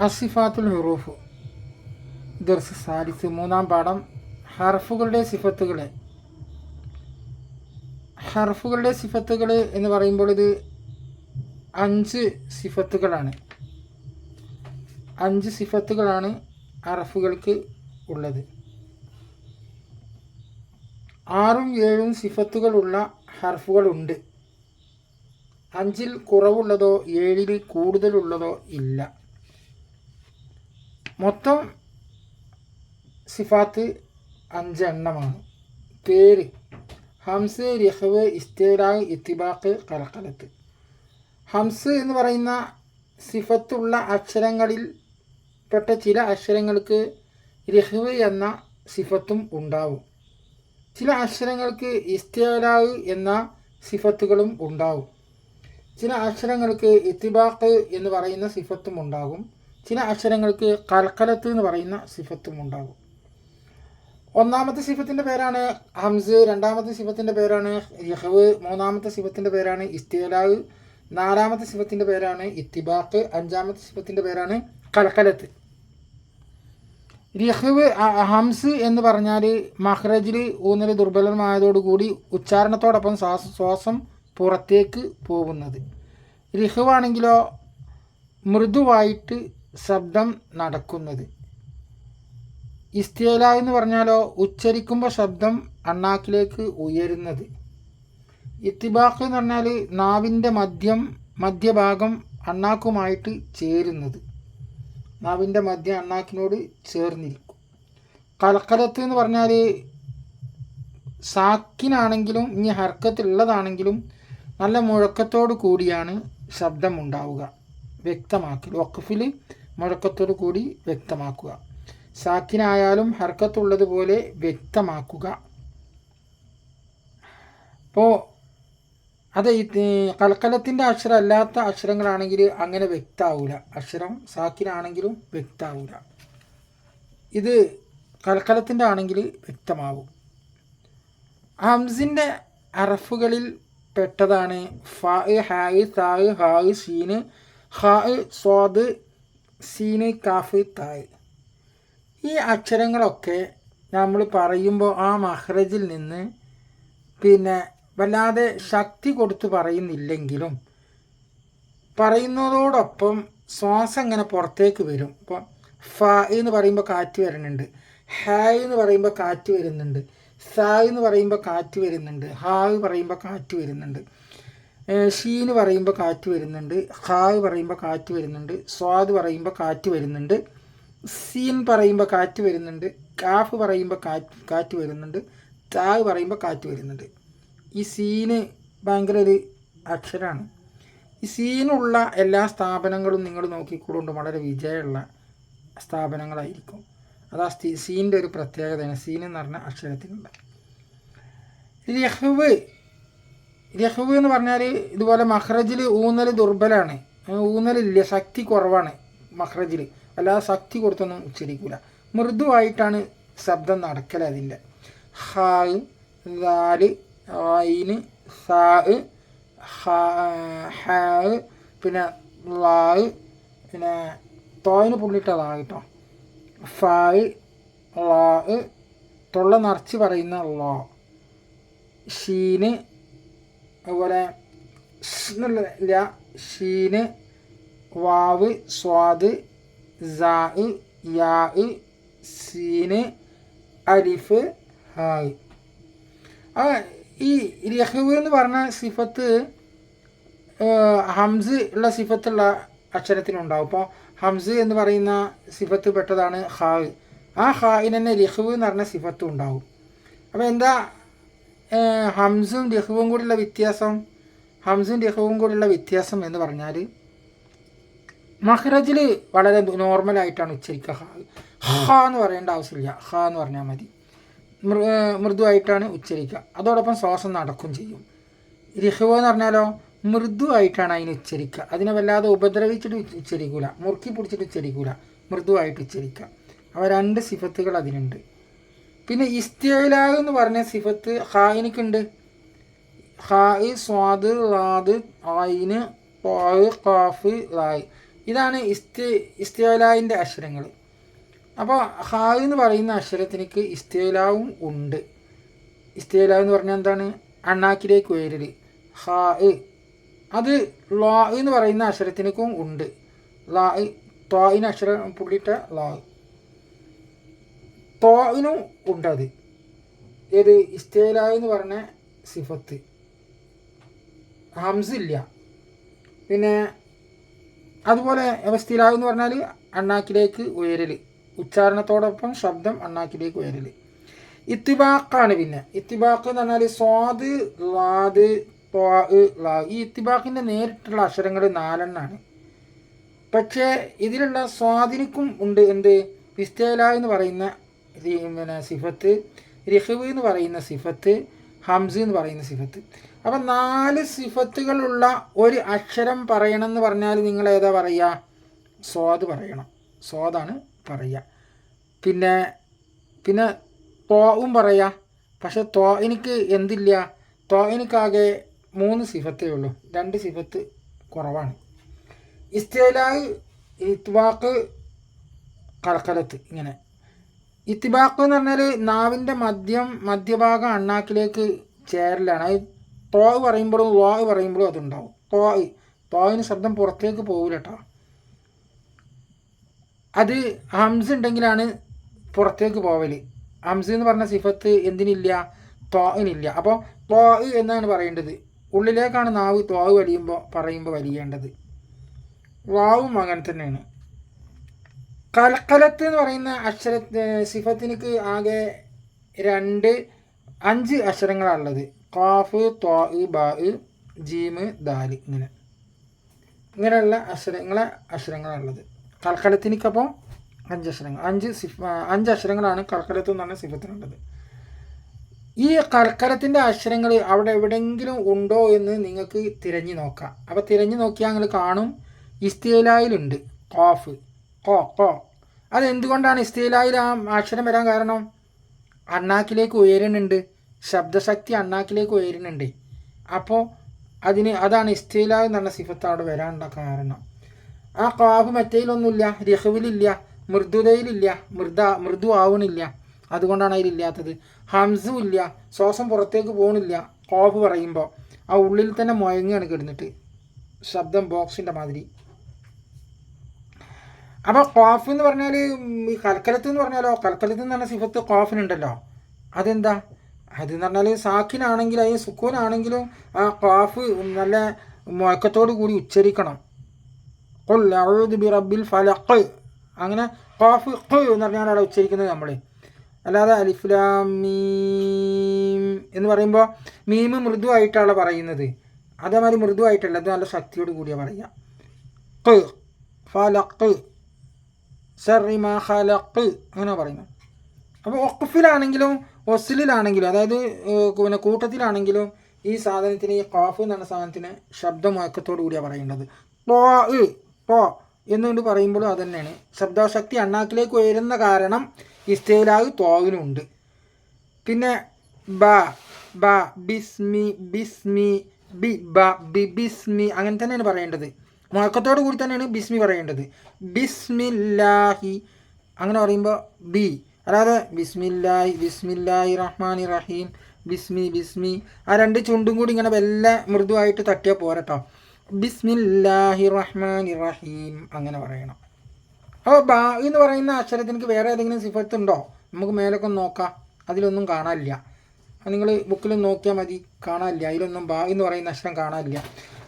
അസിഫാത്തുൽ ഹുറൂഫ് ദർസ് സാലിസ് മൂന്നാം പാഠം. ഹർഫുകളുടെ സിഫത്തുകൾ ഹർഫുകളുടെ സിഫത്തുകൾ എന്ന് പറയുമ്പോൾ ഇത് അഞ്ച് സിഫത്തുകളാണ്. അഞ്ച് സിഫത്തുകളാണ് ഹർഫുകൾക്ക് ഉള്ളത്. ആറും ഏഴും സിഫത്തുകളുള്ള ഹർഫുകളുണ്ട്. അഞ്ചിൽ കുറവുള്ളതോ ഏഴിൽ കൂടുതലുള്ളതോ ഇല്ല. മൊത്തം സിഫാത്ത് അഞ്ചെണ്ണമാണ്. പേര് ഹംസ് രഹവ് ഇസ്തേലാഗ് ഇത്തിബാക്ക് കലക്കലത്ത്. ഹംസ് എന്ന് പറയുന്ന സിഫത്തുള്ള അക്ഷരങ്ങളിൽ പെട്ട ചില അക്ഷരങ്ങൾക്ക് രഹവ് എന്ന സിഫത്തും ഉണ്ടാവും. ചില അക്ഷരങ്ങൾക്ക് ഇസ്തേലാഗ് എന്ന സിഫത്തുകളും ഉണ്ടാവും. ചില അക്ഷരങ്ങൾക്ക് ഇത്തിബാക്ക് എന്ന് പറയുന്ന സിഫത്തും ഉണ്ടാകും. ചില അക്ഷരങ്ങൾക്ക് കൽക്കലത്ത് എന്ന് പറയുന്ന സിഫത്തും ഉണ്ടാകും. ഒന്നാമത്തെ സിഫത്തിന്റെ പേരാണ് ഹംസ് രണ്ടാമത്തെ സിഫത്തിന്റെ പേരാണ് യഹവ് മൂന്നാമത്തെ സിഫത്തിന്റെ പേരാണ് ഇസ്തിലാവ് നാലാമത്തെ സിഫത്തിന്റെ പേരാണ് ഇത്തിബാക്ക് അഞ്ചാമത്തെ സിഫത്തിന്റെ പേരാണ് കലക്കലത്ത് യഹവ് ഹംസ് എന്ന് പറഞ്ഞാൽ മഹ്റജിൽ ഊന്നൽ ദുർബലമായതോടുകൂടി ഉച്ചാരണത്തോടൊപ്പം ശ്വാസ ശ്വാസം പുറത്തേക്ക് പോകുന്നത്. രഹുവാണെങ്കിലോ മൃദുവായിട്ട് ശബ്ദം നടക്കുന്നത്. ഇസ്തേല എന്ന് പറഞ്ഞാലോ ഉച്ചരിക്കുമ്പോൾ ശബ്ദം അണ്ണാക്കിലേക്ക് ഉയരുന്നത്. ഇത്തിബാക്ക് എന്ന് പറഞ്ഞാൽ നാവിന്റെ മദ്യം മധ്യഭാഗം അണ്ണാക്കുമായിട്ട് ചേരുന്നത്. നാവിന്റെ മദ്യം അണ്ണാക്കിനോട് ചേർന്നിരിക്കും. കലക്കലത്ത് എന്ന് പറഞ്ഞാൽ സാക്കിനാണെങ്കിലും ഇനി ഹർക്കത്തുള്ളതാണെങ്കിലും നല്ല മുഴക്കത്തോടു കൂടിയാണ് ശബ്ദം ഉണ്ടാവുക വ്യക്തമാക്കൽ വഖഫിൽ മുഴക്കത്തോടു കൂടി വ്യക്തമാക്കുക. സാക്കിനായാലും ഹർക്കത്തുള്ളതുപോലെ വ്യക്തമാക്കുക. അപ്പോൾ അത് കൽക്കലത്തിന്റെ അക്ഷരം അല്ലാത്ത അക്ഷരങ്ങളാണെങ്കിൽ അങ്ങനെ വ്യക്താവൂല. അക്ഷരം സാക്കിനാണെങ്കിലും വ്യക്താവൂല. ഇത് കൽക്കലത്തിന്റെ ആണെങ്കിൽ വ്യക്തമാവും. ഹംസിന്റെ അറഫുകളിൽ പെട്ടതാണ് ഫ ഹായ് തായ് ഹായ് ഷീന് ഹാ സ്വാദ് സീന് കാഫ് തായ്. ഈ അക്ഷരങ്ങളൊക്കെ നമ്മൾ പറയുമ്പോൾ ആ മഹ്റജിൽ നിന്ന് പിന്നെ വല്ലാതെ ശക്തി കൊടുത്ത് പറയുന്നില്ലെങ്കിലും പറയുന്നതോടൊപ്പം ശ്വാസം ഇങ്ങനെ പുറത്തേക്ക് വരും. ഇപ്പം ഫ എന്ന് പറയുമ്പോൾ കാറ്റ് വരുന്നുണ്ട്. ഹായ് എന്ന് പറയുമ്പോൾ കാറ്റ് വരുന്നുണ്ട്. സ എന്ന് പറയുമ്പോൾ കാറ്റ് വരുന്നുണ്ട്. ഹാവ് പറയുമ്പോൾ കാറ്റ് വരുന്നുണ്ട്. ഷീന്ന് പറയുമ്പോൾ കാറ്റ് വരുന്നുണ്ട് ഹാവ് പറയുമ്പോൾ കാറ്റ് വരുന്നുണ്ട് സ്വാദ് പറയുമ്പോൾ കാറ്റ് വരുന്നുണ്ട് സീൻ പറയുമ്പോൾ കാറ്റ് വരുന്നുണ്ട് കാഫ് പറയുമ്പോൾ കാറ്റ് കാറ്റ് വരുന്നുണ്ട് താവ് പറയുമ്പോൾ കാറ്റ് വരുന്നുണ്ട്. ഈ സീന് ഭയങ്കര ഒരു അക്ഷരമാണ് ഈ സീനുള്ള എല്ലാ സ്ഥാപനങ്ങളും നിങ്ങൾ നോക്കിക്കൊണ്ട് വളരെ വിജയമുള്ള സ്ഥാപനങ്ങളായിരിക്കും. അത് ആ സീന്റെ ഒരു പ്രത്യേകതയാണ് സീൻ എന്ന് പറഞ്ഞ അക്ഷരത്തിനുള്ള രഹ്വ് രഹ്വ് എന്ന് പറഞ്ഞാൽ ഇതുപോലെ മഹ്റജിൽ ഊന്നൽ ദുർബലാണ്. ഊന്നലില്ല ശക്തി കുറവാണ് മഹ്റജിൽ അല്ലാതെ ശക്തി കൊടുത്തൊന്നും ഉച്ചരിക്കില്ല മൃദുവായിട്ടാണ് ശബ്ദം നടക്കൽ അതിന്റെ ഹായ് ദാൽ ആയിന് സാ ഹാ പിന്നെ ലായ് പിന്നെ തോയിന് പുള്ളിട്ടതാണ് കേട്ടോ. ഫായ് ലാ തൊള്ള നിറച്ച് പറയുന്ന ലോ. ഷീന് അതുപോലെ എന്നുള്ള ഷീന് വാവ് സ്വാദ് സാ യാ സീന് അലിഫ് ഹായ്. ഈ രഹവ് എന്ന് പറഞ്ഞ സിഫത്ത് ഹംസ് ഉള്ള സിഫത്തുള്ള അക്ഷരത്തിനുണ്ടാവും അപ്പോൾ ഹംസ് എന്ന് പറയുന്ന സിഫത്ത് പെട്ടതാണ് ഹായ് ആ ഹായിന് തന്നെ രഹവ് എന്ന് പറഞ്ഞ സിഫത്തും ഉണ്ടാവും. അപ്പോൾ എന്താ ഹംസും രഹുവും കൂടിയുള്ള വ്യത്യാസം ഹംസും രഹുവും കൂടിയുള്ള വ്യത്യാസം എന്ന് പറഞ്ഞാൽ മഹ്റജിൽ വളരെ നോർമലായിട്ടാണ് ഉച്ചരിക്കുക. ഹ ഹ എന്ന് പറയേണ്ട ആവശ്യമില്ല. ഹ എന്ന് പറഞ്ഞാൽ മതി. മൃദുവായിട്ടാണ് ഉച്ചരിക്കുക. അതോടൊപ്പം ശ്വാസം നടക്കും ചെയ്യും. രഹുവ എന്ന് പറഞ്ഞാലോ മൃദുവായിട്ടാണ് അതിന് ഉച്ചരിക്കുക. അതിനെ വല്ലാതെ ഉപദ്രവിച്ചിട്ട് ഉച്ചരിക്കൂല. മുറുക്കി പിടിച്ചിട്ട് ഉച്ചരിക്കൂല. മൃദുവായിട്ട് ഉച്ചരിക്കുക. അവ രണ്ട് സിഫത്തുകൾ അതിനുണ്ട്. പിന്നെ ഇസ്തിലാഹ് എന്ന് പറഞ്ഞ സിഫത്ത് ഹായിനിക്കുണ്ട്. ഹായ് സ്വാദ് റാദ് ആയിന് പായ് കാഫ് റായ്. ഇതാണ് ഇസ്തി ഇസ്തിലാഹിന്റെ അക്ഷരങ്ങൾ. അപ്പോൾ ഹായ് എന്ന് പറയുന്ന അക്ഷരത്തിനേക്ക് ഇസ്തിലാവും ഉണ്ട്. ഇസ്തിലാഹ് എന്ന് പറഞ്ഞാൽ എന്താണ്? അണ്ണാക്കിലേക്ക് ഉയരൽ ഹാ അത് ലാ എന്ന് പറയുന്ന അക്ഷരത്തിനേക്കും ഉണ്ട്. ലാ ത്വായിന് അക്ഷരം പുള്ളിയിട്ട ലാ ത്വായിനും ഉണ്ടത്. ഏത്? ഇസ്തേല എന്ന് പറഞ്ഞ സിഫത്ത്. ഹംസില്ല. പിന്നെ അതുപോലെ അവസ്ഥയില എന്ന് പറഞ്ഞാൽ അണ്ണാക്കിലേക്ക് ഉയരൽ ഉച്ചാരണത്തോടൊപ്പം ശബ്ദം അണ്ണാക്കിലേക്ക് ഉയരൽ ഇത്തിബാക്കാണ് പിന്നെ. ഇത്തിബാക്ക് എന്ന് പറഞ്ഞാൽ സ്വാദ് ലാദ് ലാ. ഈ ഇത്തിബാക്കിന്റെ നേരിട്ടുള്ള അക്ഷരങ്ങൾ നാലെണ്ണാണ്. പക്ഷേ ഇതിലുള്ള സ്വാധീനിക്കും ഉണ്ട് എന്ത്? വിസ്തേല എന്ന് പറയുന്ന പിന്നെ സിഫത്ത് റിഹവ് എന്ന് പറയുന്ന സിഫത്ത് ഹംസ് എന്ന് പറയുന്ന സിഫത്ത്. അപ്പം നാല് സിഫത്തുകളുള്ള ഒരു അക്ഷരം പറയണം എന്ന് പറഞ്ഞാൽ നിങ്ങൾ ഏതാ പറയുക? സ്വാദ് പറയണം. സ്വാദാണ് പറയുക. പിന്നെ പിന്നെ തോവും പറയാം. പക്ഷെ തോ എനിക്ക് എന്തില്ല? തോ എനിക്കാകെ മൂന്ന് സിഫത്തേ ഉള്ളൂ. രണ്ട് സിഫത്ത് കുറവാണ്. ഇസ്തേലായി ഇത്വാക്ക് കലക്കലത്ത് ഇങ്ങനെ. ഇത്തിബാക്ക് എന്ന് പറഞ്ഞാൽ നാവിന്റെ മദ്യം മധ്യഭാഗം അണ്ണാക്കിലേക്ക് ചേരലാണ്. അത് തോ പറയുമ്പോഴും ലോ പറയുമ്പോഴും അതുണ്ടാവും. തോ തോയിന് ശബ്ദം പുറത്തേക്ക് പോകില്ല കേട്ടോ അത് ഹംസ് ഉണ്ടെങ്കിലാണ് പുറത്തേക്ക് പോവൽ ഹംസ് എന്ന് പറഞ്ഞ സിഫത്ത് എന്തിനില്ല? തോയിനില്ല അപ്പോൾ തോ എന്നാണ് പറയേണ്ടത്. ഉള്ളിലേക്കാണ് നാവ് തോവ് വലിയുമ്പോൾ പറയുമ്പോൾ വലിയേണ്ടത്. വാവും അങ്ങനെ തന്നെയാണ്. കലക്കലത്ത് എന്ന് പറയുന്ന അക്ഷര സിഫത്തിനിക്ക് ആകെ രണ്ട് അഞ്ച് അക്ഷരങ്ങളാണുള്ളത്. കാഫ് ത്വാ ബാ ജീമ് ദാൽ ഇങ്ങനെ. ഇങ്ങനെയുള്ള അക്ഷരങ്ങളെ അക്ഷരങ്ങളാണുള്ളത്. കൽക്കലത്തിനിക്കപ്പോൾ അഞ്ച് അക്ഷരങ്ങൾ അഞ്ച് സിഫ് അഞ്ച് അക്ഷരങ്ങളാണ് കൽക്കലത്ത് എന്ന് പറഞ്ഞ സിഫത്തിനുള്ളത്. ഈ കൽക്കലത്തിന്റെ അക്ഷരങ്ങൾ അവിടെ എവിടെയെങ്കിലും ഉണ്ടോ എന്ന് നിങ്ങൾക്ക് തിരഞ്ഞു നോക്കാം. അപ്പോൾ തിരഞ്ഞു നോക്കിയാൽ നിങ്ങൾ കാണും. ഇസ്തേലായിലുണ്ട് കോഫ്. കോ കോ അതെന്തുകൊണ്ടാണ് ഇസ്തീലായിൽ ആ അക്ഷരം വരാൻ കാരണം? അണ്ണാക്കിലേക്ക് ഉയരുന്നുണ്ട്. ശബ്ദശക്തി അണ്ണാക്കിലേക്ക് ഉയരുന്നുണ്ട്. അപ്പോൾ അതിന് അതാണ് ഇസ്തീല എന്ന് പറഞ്ഞ സിഫത്ത് അവിടെ വരാനുള്ള കാരണം. ആ കാഫ് മറ്റേലൊന്നുമില്ല രഹുവിലില്ല മൃദുതയിലില്ല മൃദ മൃദു ആവണില്ല. അതുകൊണ്ടാണ് അതിലില്ലാത്തത്. ഹംസും ഇല്ല ശ്വാസം പുറത്തേക്ക് പോകണില്ല കോഫ് പറയുമ്പോൾ ആ ഉള്ളിൽ തന്നെ മുഴങ്ങുകയാണ് കിടന്നിട്ട്. ശബ്ദം ബോക്സിന്റെ മാതിരി. അപ്പോൾ കോഫ് എന്ന് പറഞ്ഞാൽ ഈ കൽക്കലത്ത് എന്ന് പറഞ്ഞാലോ കൽക്കലത്ത് എന്ന് പറഞ്ഞ സിഫത്ത് കോഫിനുണ്ടല്ലോ അതെന്താ? അതെന്ന് പറഞ്ഞാൽ സാക്കിനാണെങ്കിലും അതിന് സുക്കൂനാണെങ്കിലും ആ കോഫ് നല്ല മുഴക്കത്തോടു കൂടി ഉച്ചരിക്കണം. അഴുദ് ബി റബ്ബിൽ ഫലഖ്. അങ്ങനെ കോഫ് എന്ന് പറഞ്ഞാണ് അവിടെ ഉച്ചരിക്കുന്നത് നമ്മൾ അല്ലാതെ അലിഫ്ലാമീം എന്ന് പറയുമ്പോൾ മീമ് മൃദുവായിട്ടാണ് പറയുന്നത്. അതേമാതിരി മൃദുവായിട്ടല്ല അത് നല്ല ശക്തിയോട് കൂടിയാണ് പറയുക. ഖ് അങ്ങനെ പറയുന്നത് അപ്പോൾ ഒക്കഫിലാണെങ്കിലും ഒസിലാണെങ്കിലും അതായത് പിന്നെ കൂട്ടത്തിലാണെങ്കിലും ഈ സാധനത്തിന് ഈ കാഫ് എന്ന സാധനത്തിന് ശബ്ദമുഴക്കത്തോടു കൂടിയാണ് പറയേണ്ടത് പോ പോ എന്നുകൊണ്ട് പറയുമ്പോഴും അത് തന്നെയാണ്. ശബ്ദശക്തി അണ്ണാക്കിലേക്ക് ഉയരുന്ന കാരണം ഇസ്തേലാഗ് തോവിനുണ്ട് പിന്നെ ബ ബ ബിസ്മി ബിസ്മി ബി ബ ബി ബിസ്മി അങ്ങനെ തന്നെയാണ് പറയേണ്ടത്. മുഴക്കത്തോടു കൂടി തന്നെയാണ് ബിസ്മി പറയേണ്ടത്. ബിസ്മില്ലാഹി. അങ്ങനെ പറയുമ്പോൾ ബി. അതായത് ബിസ്മില്ലാഹി ബിസ്മില്ലാഹി റഹ്മാൻ റഹീം ബിസ്മി ബിസ്മി. ആ രണ്ട് ചുണ്ടും കൂടി ഇങ്ങനെ വല്ല മൃദുവായിട്ട് തട്ടിയാൽ പോരട്ടോ ബിസ്മില്ലാഹി റഹ്മാൻ റഹീം അങ്ങനെ പറയണം. അപ്പോൾ ബാ എന്ന് പറയുന്ന അക്ഷരത്തിന് വേറെ ഏതെങ്കിലും സിഫത്ത് ഉണ്ടോ? നമുക്ക് മേലൊക്കെ നോക്കാം. അതിലൊന്നും കാണാനില്ല. നിങ്ങൾ ബുക്കിൽ നോക്കിയാൽ മതി. കാണാനില്ല. അതിലൊന്നും ബാ എന്ന് പറയുന്ന അക്ഷരം കാണാനില്ല.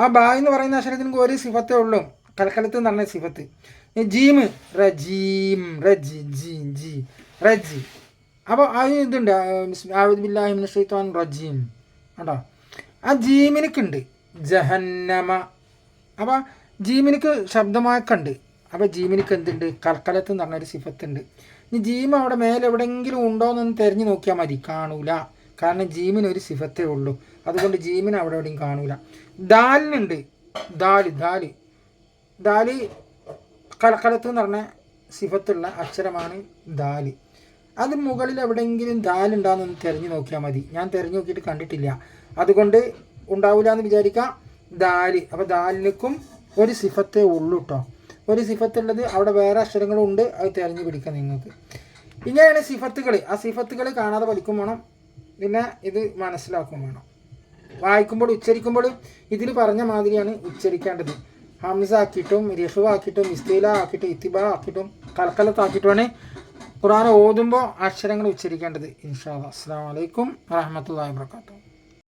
ആ ബാ എന്ന് പറയുന്ന അക്ഷരത്തിന് ഒരു സിഫത്തേ ഉള്ളൂ. കലക്കലത്ത് എന്ന് പറഞ്ഞ സിഫത്ത്. ജീമ് റജീം റജി ജി ജി റജി അപ്പോൾ അത് ഇതുണ്ട്. ആവിദ്ബില്ലാഹിമിന് റജീം കേട്ടോ ആ ജീമിനിക്കുണ്ട്. ജഹന്നമ. അപ്പോൾ ജീമിനിക്ക് ശബ്ദമാക്കുണ്ട്. അപ്പോൾ ജീമിനിക്ക് എന്തുണ്ട്? കൽക്കലത്ത് എന്ന് പറഞ്ഞൊരു സിഫത്തുണ്ട്. ഇനി ജീം അവിടെ മേലെ എവിടെയെങ്കിലും ഉണ്ടോ എന്നൊന്ന് തിരഞ്ഞു നോക്കിയാൽ മതി. കാണൂല. കാരണം ജീമിന് ഒരു സിഫത്തേ ഉള്ളൂ. അതുകൊണ്ട് ജീമിന് അവിടെ എവിടെയും കാണൂല. ദാലിനുണ്ട്. ദാൽ ദാലി. ദാലി കലക്കലത്ത് എന്ന് പറഞ്ഞ സിഫത്തുള്ള അക്ഷരമാണ് ദാലി. അത് മുകളിൽ എവിടെയെങ്കിലും ദാലുണ്ടാകുന്നൊന്ന് തിരഞ്ഞു നോക്കിയാൽ മതി. ഞാൻ തിരഞ്ഞു നോക്കിയിട്ട് കണ്ടിട്ടില്ല. അതുകൊണ്ട് ഉണ്ടാവില്ല എന്ന് വിചാരിക്കാം. ദാൽ. അപ്പോൾ ദാലിനും ഒരു സിഫത്തേ ഉള്ളൂ കേട്ടോ ഒരു സിഫത്തുള്ളത് അവിടെ വേറെ അക്ഷരങ്ങളുണ്ട് അത് തിരഞ്ഞു പിടിക്കാം നിങ്ങൾക്ക്. ഇങ്ങനെയാണ് സിഫത്തുകൾ ആ സിഫത്തുകൾ കാണാതെ പഠിക്കും വേണം പിന്നെ ഇത് മനസ്സിലാക്കും വേണം. വായിക്കുമ്പോൾ ഉച്ചരിക്കുമ്പോൾ ഇതിൽ പറഞ്ഞ മാതിരിയാണ് ഉച്ചരിക്കേണ്ടത്. ഹംസ ആക്കിയിട്ടും റിഹു ആക്കിയിട്ടും ഇസ്തീല ആക്കിയിട്ടും ഇത്തിബ ആക്കിയിട്ടും കലക്കലത്താക്കിയിട്ടുമാണ് ഖുറാൻ ഓതുമ്പോൾ അക്ഷരങ്ങൾ ഉച്ചരിക്കേണ്ടത്. ഇൻഷാ അസ്സാം വലൈക്കും വാഹമത്തല്ലാ വാബർക്കാത്തു